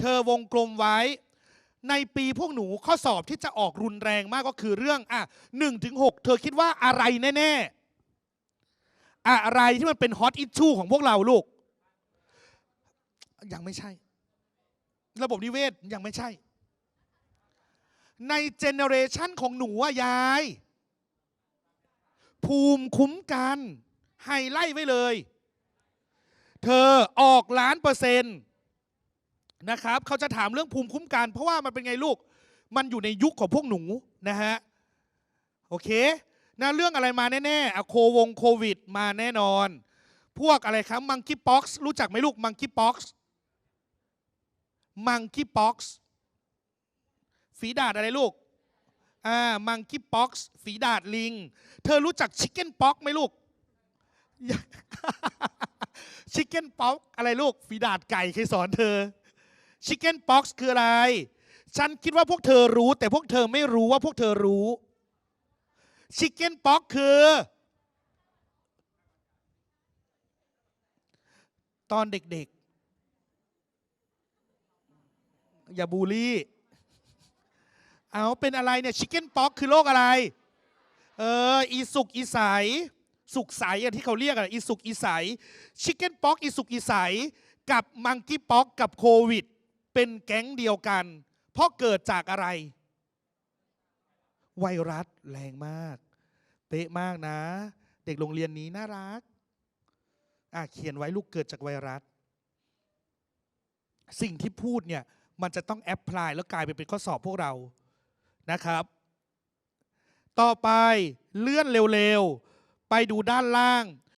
เธอวงกลมไว้ ในปีพวกหนูข้อสอบที่จะออกรุนแรงมากก็คือเรื่องอะหนึ่งถึงหกเธอคิดว่าอะไรแน่ๆ อะไรที่มันเป็นฮอตอิชชูของพวกเราลูก ยังไม่ใช่ ระบบนิเวศยังไม่ใช่ ในเจเนเรชันของหนูอะยาย ภูมิคุ้มกันไฮไลท์ไว้เลย เธอออกล้านเปอร์เซ็นต์ นะครับเขาจะถามเรื่องภูมิคุ้มกัน เพราะว่ามันเป็นไงลูก มันอยู่ในยุคของพวกหนูนะฮะโอเคนะเรื่องอะไรมาแน่ๆอะโควงโควิด มาแน่นอน พวกอะไรครับมังคีพ็อกซ์รู้จักไหมลูกมังคีพ็อกซ์มังคีพ็อกซ์ฝีดาดอะไรลูกอ่ามังคีพ็อกซ์ฝีดาดลิง เธอรู้จักชิคเก้นพ็อกไหมลูกชิคเก้นพ็อกอะไรลูกฝีดาดไก่เคยสอนเธอ ชิคเก้นพ็อกซ์คืออะไร ฉันคิดว่าพวกเธอรู้ แต่พวกเธอไม่รู้ว่าพวกเธอรู้ชิคเก้นพ็อกคือ ตอนเด็กๆ อย่าบูลลี่ เอาเป็นอะไรเนี่ยชิคเก้นพ็อกคือโรคอะไร เอออีสุกอีใสสุกใสอะที่เขาเรียกอะอีสุกอีใสชิคเก้นพ็อกอีสุกอีใสกับมังกี้พ็อกกับโควิด เป็นแก๊งเดียวกัน เพราะเกิดจากอะไร ไวรัสแรงมาก เป๊ะมากนะ เด็กโรงเรียนนี้น่ารักอะเขียนไว้ลูกเกิดจากไวรัส สิ่งที่พูดเนี่ยมันจะต้องแอพพลายแล้วกลายไปเป็นข้อสอบพวกเรานะครับ ต่อไปเลื่อนเร็วๆ ไปดูด้านล่าง